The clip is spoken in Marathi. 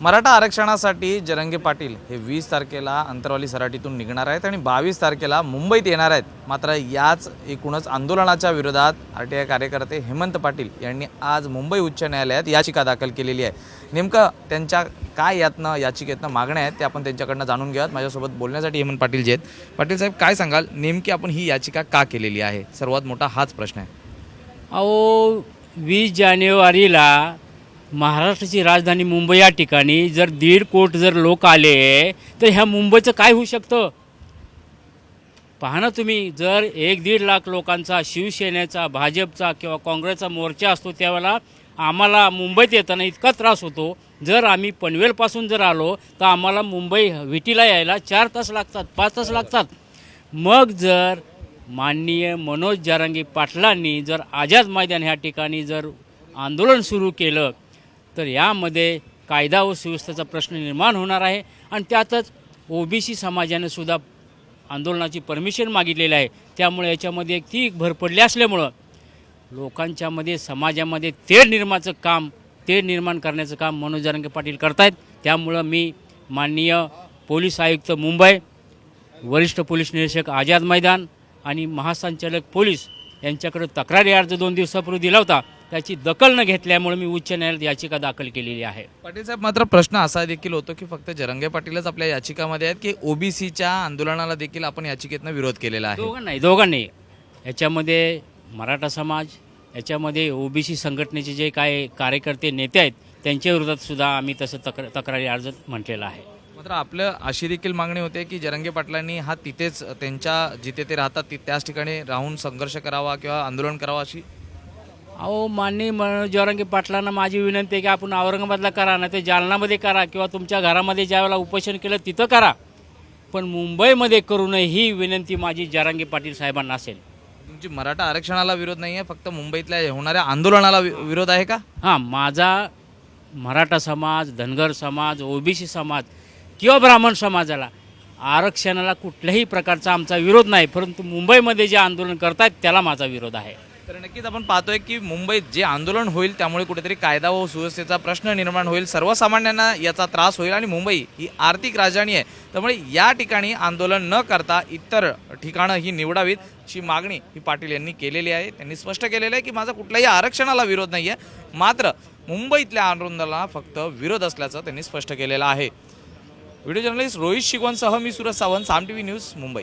मराठा आरक्षणासाठी जरंगे पाटील हे वीस तारखेला अंतरवाली सराटीतून निघणार आहेत आणि बावीस तारखेला मुंबईत येणार आहेत. मात्र याच एकूणच आंदोलनाच्या विरोधात आर टी आय कार्यकर्ते हेमंत पाटील यांनी आज मुंबई उच्च न्यायालयात याचिका दाखल केलेली आहे. नेमकं त्यांच्या काय यातनं याचिकेतनं मागण्या आहेत ते आपण त्यांच्याकडनं जाणून घेऊयात. माझ्यासोबत बोलण्यासाठी हेमंत पाटील जे आहेत. पाटील साहेब काय सांगाल? नेमकी आपण ही याचिका का केलेली आहे? सर्वात मोठा हाच प्रश्न आहे. अहो वीस जानेवारीला महाराष्ट्राची राजधानी मुंबई या ठिकाणी जर दीड कोट जर लोक आले तर ह्या मुंबईचं काय होऊ शकतं? पहा ना तुम्ही जर एक दीड लाख लोकांचा शिवसेनेचा भाजपचा किंवा काँग्रेसचा मोर्चा असतो त्यावेळेला आम्हाला मुंबईत येताना इतका त्रास होतो. जर आम्ही पनवेलपासून जर आलो तर आम्हाला मुंबई विटीला यायला चार तास लागतात पाच तास लागतात. मग जर माननीय मनोज जारांगी पाटलांनी जर आझाद मैदान ह्या ठिकाणी जर आंदोलन सुरू केलं तर यामध्ये कायदा व सुव्यवस्थेचा प्रश्न निर्माण होणार आहे आणि त्यातच ओबीसी समाजाने सुद्धा आंदोलनाची परमिशन मागितलेली आहे. त्यामुळे याच्यामध्ये एक ती भर पडली असल्यामुळं लोकांच्यामध्ये समाजामध्ये तेढ निर्माणाचं काम तेढ निर्माण करण्याचं काम मनोज जरंगे पाटील करतायत. त्यामुळं मी माननीय पोलीस आयुक्त मुंबई वरिष्ठ पोलीस निरीक्षक आझाद मैदान आणि महासंचालक पोलीस यांच्याकडे तक्रारी अर्ज दोन दिवसापूर्वी दिला होता. त्याची दखल न घेतल्यामुळे मी उच्च न्यायालयात याचिका दाखल केलेली आहे. पाटील साहेब मात्र प्रश्न असा देखील होतो की फक्त जरंगे पाटीलच आपल्या याचिकामध्ये आहेत की ओबीसीच्या आंदोलनाला देखील आपण याचिकेतनं विरोध केलेला आहे? दोघांनाही दोघांनाही याच्यामध्ये मराठा समाज याच्यामध्ये ओबीसी संघटनेचे जे काय कार्यकर्ते नेते आहेत त्यांच्या विरोधात सुद्धा आम्ही तसं तक्र तक्रारी अर्ज म्हटलेला आहे. मात्र आपलं अशी देखील मागणी होते की जरंगे पाटलांनी हा तिथेच त्यांच्या जिथे ते राहतात ति- त्याच ठिकाणी राहून संघर्ष करावा किंवा आंदोलन करावं अशी अहो माननीय मनोज जरांगे पाटलांना माझी विनंती आहे की आपण औरंगाबादला करा नाही तर जालनामध्ये करा किंवा तुमच्या घरामध्ये ज्यावेळेला उपोषण केलं तिथं करा. पण मुंबईमध्ये करू नये ही विनंती माझी जरांगे पाटील साहेबांना असेल. तुमची मराठा आरक्षणाला विरोध नाही आहे फक्त मुंबईतल्या होणाऱ्या आंदोलनाला वि- विरोध आहे का? हां माझा मराठा समाज धनगर समाज ओबीसी समाज किंवा ब्राह्मण समाजाला आरक्षणाला कुठल्याही प्रकारचा आमचा विरोध नाही परंतु मुंबईमध्ये जे आंदोलन करतायत त्याला माझा विरोध आहे. तर नक्कीच आपण पाहतोय की मुंबईत जे आंदोलन होईल त्यामुळे कुठेतरी कायदा व सुव्यवस्थेचा प्रश्न निर्माण होईल. सर्वसामान्यांना याचा त्रास होईल आणि मुंबई ही आर्थिक राजधानी आहे. त्यामुळे या ठिकाणी आंदोलन न करता इतर ठिकाणं ही निवडावीत अशी मागणी ही पाटील यांनी केलेली आहे. त्यांनी स्पष्ट केलेलं आहे की माझा कुठल्याही आरक्षणाला विरोध नाही आहे मात्र मुंबईतल्या आंदोलनाला फक्त विरोध असल्याचं त्यांनी स्पष्ट केलेलं आहे. व्हिडिओ जर्नलिस्ट रोहित शिगवणसह मी Suraj Sawant Saam T V news Mumbai.